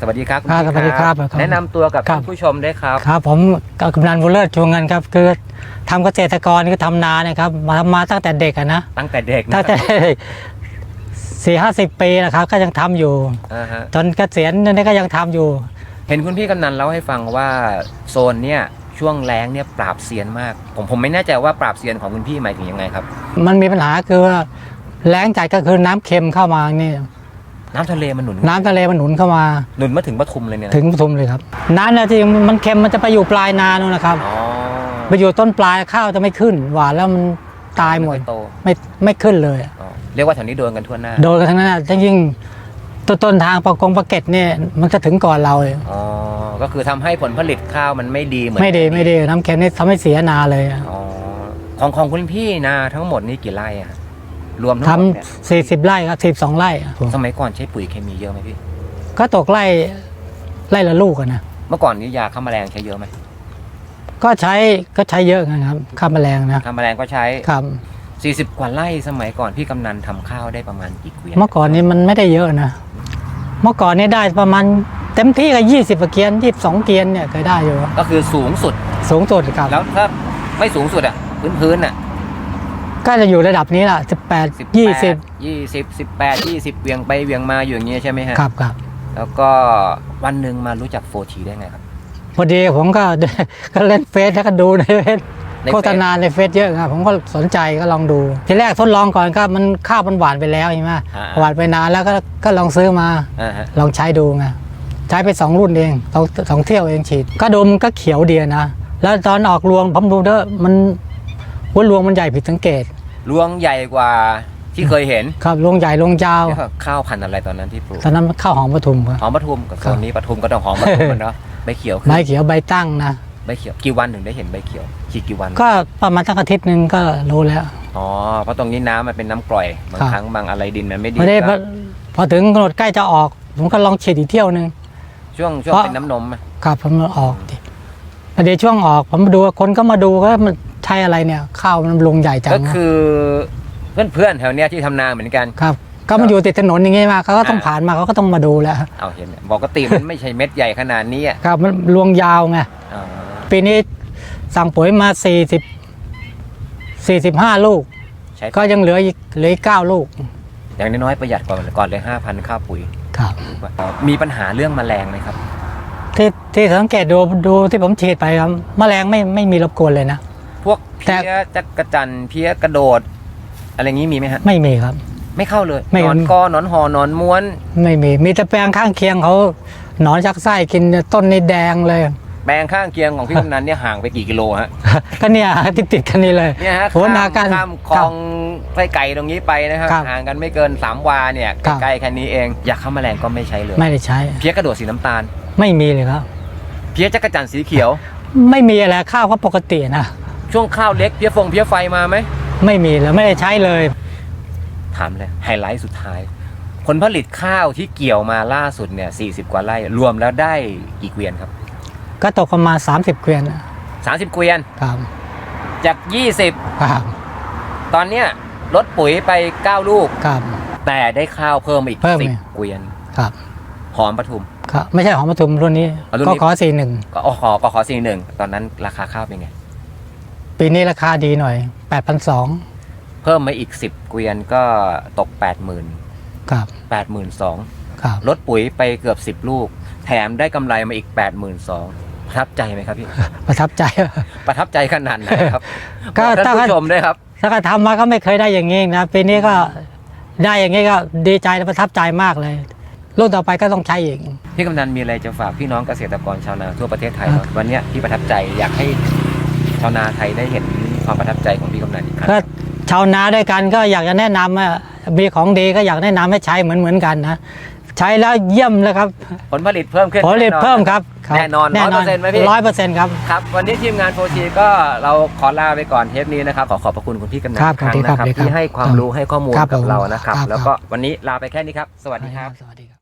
สวัสดีครับณครับพี่สวัสดีครับครับแนะนำตัวกับครับ ท่านผู้ชมด้วยครับ ครับผมกำนันบุญเลิศชูเงินครับ คือทำเกษตรกรคือทำนาเนี่ยครับมาทำมาตั้งแต่เด็กอะนะตั้งแต่เด็กนะตั้งแต่สี่ห้าสิบปีนะครับ ก็ยังทำอยู่ อ่าฮะจนเกษียณนี่ก็ยังทำอยู่ เห็นคุณพี่กำนันเล่าให้ฟังว่าโซนเนี่ยช่วงแล้งเนี่ยปราบเซียนมาก ผมผมไม่แน่ใจว่าปราบเซียนของคุณพี่หมายถึงยังไงครับมันมีปัญหาคือว่าแล้งจัดก็คือน้ำเค็มเข้ามานี่ น้ำทะเลมันหนุนน้ำทะเลมันหนุนเข้ามา หนุนมาถึงปทุมเลยเนี่ยนะถึงปทุมเลยครับน้ำเนี่ยที่มันเค็มมันจะไปอยู่ปลายนานู่นนะครับอ๋อไปอยู่ต้นปลายข้าวจะไม่ขึ้น หวานแล้วมันตายหมดไโตไม่ไม่ขึ้นเลยอ๋อเรียกว่าแถวนี้โดนกันทั่วหน้า โดนกันทั้งนั้นนะยิ่งต้นต้นทางปะกงปะเก็ตเนี่ยมันจะถึงก่อนเราเลยอ๋อก็คือทำให้ผลผลิตข้าวมันไม่ดีเหมือนไม่ดีไม่ดีน้ำเค็มนี่ทำให้เสียนาเลยอะอ๋อของของคุณพี่นาทั้งหมดนี่กี่ไร่อะฮะ รวมทั้งทหมดเนี่ยำสี่สิบไร่ครับสิบสองไร่อะสมัยก่อนใช้ปุ๋ยเคมีเยอะไหมพี่ ก็ตกไร่ไร่ละลูกอะนะเมื่อก่อนนี้ยาฆ่าแมลงใช้เยอะไหมก็ใช้ก็ใช้เยอะนะครับข้ามแมลงนะฆ่าแมลงก็ใช้ครับ40 กว่าไร่สมัยก่อนพี่กำนันทำข้าวได้ประมาณกี่เกวียนเมื่อก่อนนี้มันไม่ได้เยอะนะ เมื่อก่อนนี้ได้ประมาณเต็มที่ก็ยี่สิบเกียนยี่สิบสองเกียนเนี่ยเคยได้อยู่ ก็คือสูงสุด สูงสุดครับแล้วถ้าไม่สูงสุดอะพื้นพื้นๆอะ ก็จะอยู่ระดับนี้แหละสิบแปดสิบยี่สิบยี่สิบสิบแปดยี่สิบเวียงไปเวียงมาอยู่อย่างเงี้ยใช่ไหมฮะครับครับแล้วก็วันหนึ่งมารู้จักโฟทีได้ไงครับพอดีผมก็ก็เล่นเฟซแล้วก็ดูในเฟซในเฟซโฆษณาในเฟซเยอะครับผมก็สนใจก็ลองดู ทีแรกทดลองก่อนก็มันข้าวมันหวานไปแล้วใช่ไหมอ่าหวานไปนานแล้วก็ก็ลองซื้อมาอ่าฮะลองใช้ดูไงใช้ไปสองรุ่นเองสองสองเที่ยวเองฉีด ก็ดูมันก็เขียวดีนะ แล้วตอนออกรวงผมดูเด้อมัน ว่ารวงมันใหญ่ผิดสังเกตรวงใหญ่กว่าที่เคยเห็นครับรวงใหญ่รวงยาวเรียกว่าข้าวพันธุ์อะไรตอนนั้นที่ปลูกตอนนั้นข้าวหอมปทุมครับหอมปทุมกับโซนนี้ปทุมก็ต้องหอมปทุมอะเนาะใบเขียวคือใบเขียวใบตั้งนะใบเขียวกี่วันถึงได้เห็นใบเขียวฉีดกี่วัน ก็ประมาณสักอาทิตย์หนึ่งก็รู้แล้วอ๋อเพราะตรงนี้น้ำมันเป็นน้ำกร่อยบางครับครั้งบางอะไรดินมันไม่ดีไม่ได้พก็อพอถึงกำหนดใกล้จะออก ผมก็ลองฉีดอีกเที่ยวหนึ่งช่วงช่วงเพราะเป็นน้ำนมอะครับผมออกดิเดี๋ยวช่วงออกผมมาดูคนก็มาดูก็มันใช่อะไรเนี่ยข้าวมันลงใหญ่จังก็คือเพื่อนเพื่อนๆแถวเนี้ยที่ทำนาเหมือนกันครับ ก็มาอยู่ติดถนนอย่างงี้มาเขาก็ต้องผ่านมาเขาก็ต้องมาดูแล้วเอาเห็นไหมปกติมันไม่ใช่เม็ดใหญ่ขนาดนี้อะครับมันรวงยาวไงอ๋อปีนี้สั่งปุ๋ยมา40 45ลูกใช้ก็ยังเหลืออีกเหลืออีก9ลูก อย่างน้อยๆประหยัดก่อนก่อนเลยห้าพันค่าปุ๋ยครับมีปัญหาเรื่องแมลงไหมครับที่ที่สังเกตดูดูที่ผมฉีดไปครับแมลงไม่ไม่มีรบกวนเลยนะ พวกแต่เพี้ยจักระจันทร์เพี้ยกระโดด อะไรงี้มีไหมฮะ ไม่มีครับ ไม่เข้าเลยไม่หนอนกอหนอนหอหนอนม้วน ไม่มี มีแต่แปลงข้างเคียงเขาหนอนชักไส้กินต้นนี่แดงเลย แปลงข้างเคียงของพี่กำนันเนี่ยห่างไปกี่กิโลฮะ ก็เนี่ยติดติดๆกันนี่เลยเนี่ยฮะโหนากันข้ามคลองไส้ไก่ตรงนี้ไปนะครับครับห่างกันไม่เกิน 3 วาเนี่ยครับ ใกล้ๆแค่นี้เองอยากเข้าแมลงก็ไม่ใช้เลย ไม่ได้ใช้ เพี้ยกระโดดสีน้ำตาล ไม่มีเลยครับ เพี้ยจักระจันทร์สีเขียว ไม่มีอะไรข้าวก็ปกตินะ ช่วงข้าวเล็กเพี้ยฟงเพี้ยไฟมาไหม ไม่มีเลยไม่ได้ใช้เลย ถามเลยไฮไลท์สุดท้าย ผลผลิตข้าวที่เกี่ยวมาล่าสุดเนี่ย40 กว่าไร่ รวมแล้วได้กี่เกวียนครับ ก็ตกประมาณ30 เกวียน30 เกวียนครับจากครับ20ตอนเนี้ยลดปุ๋ยไป 9 ลูกครับแต่ได้ข้าวเพิ่มอีกเพิ่มอีก10เกวียนครับหอมปทุมครับไม่ใช่หอมปทุมรุ่นนี้อ๋อรุ่นก็นี้ขอสี่หนึ่งก็อ๋อขอก็ขอสี่หนึ่งตอนนั้นราคาข้าวเป็นไง ปีนี้ราคาดีหน่อย 8 2 0เพิ่มมาอีก 10 เกวียนก็ตก 80,000 ครับ 82,000ครับลดปุ๋ยไปเกือบ 10 ลูก แถมได้กำไรมาอีก 82,000ประทับใจไหมครับพี่ ประทับใจ ประทับใจขนาดไหนครับก็บอกท่านถ้า ผู้ชมด้วยครับ ถ้าก็ทำมาก็ไม่เคยได้อย่างนี้นะปีนี้ก็ได้อย่างนี้ก็ดีใจและประทับใจมากเลย รุ่นต่อไปก็ต้องใช้อีก พี่กำนันมีอะไรจะฝากพี่น้องเกษตรกรชาวนาทั่วประเทศไทยครับวันเนี้ยพี่ประทับใจอยากให้ ชาวนาไทยได้เห็นความประทับใจของพี่กำนันอีกครั้งก็ชาวนาด้วยกันก็อยากจะแนะนำว่ามีของดีก็อยากแนะนำให้ใช้เหมือนเหมือนๆกันนะใช้แล้วเยี่ยมเลยครับ ผลผลิตเพิ่มขึ้นผลผลิตแน่นอนเพิ่มครับครับแน่นอน100%ไหมพี่ร้อยเปอร์เซ็นต์ครับ ครับวันนี้ทีมงานโฟชีก็เราขอลาไปก่อนเทปนี้นะครับ ขอขอบพระคุณคุณพี่กำนันครับอีกครั้งสวัสดีนะครับสวัสดีครับ ที่ให้ความรู้ให้ข้อมูลครับกับผมเรานะครับครับ แล้วก็วันนี้ลาไปแค่นี้ครับ สวัสดีครับสวัสดีครับ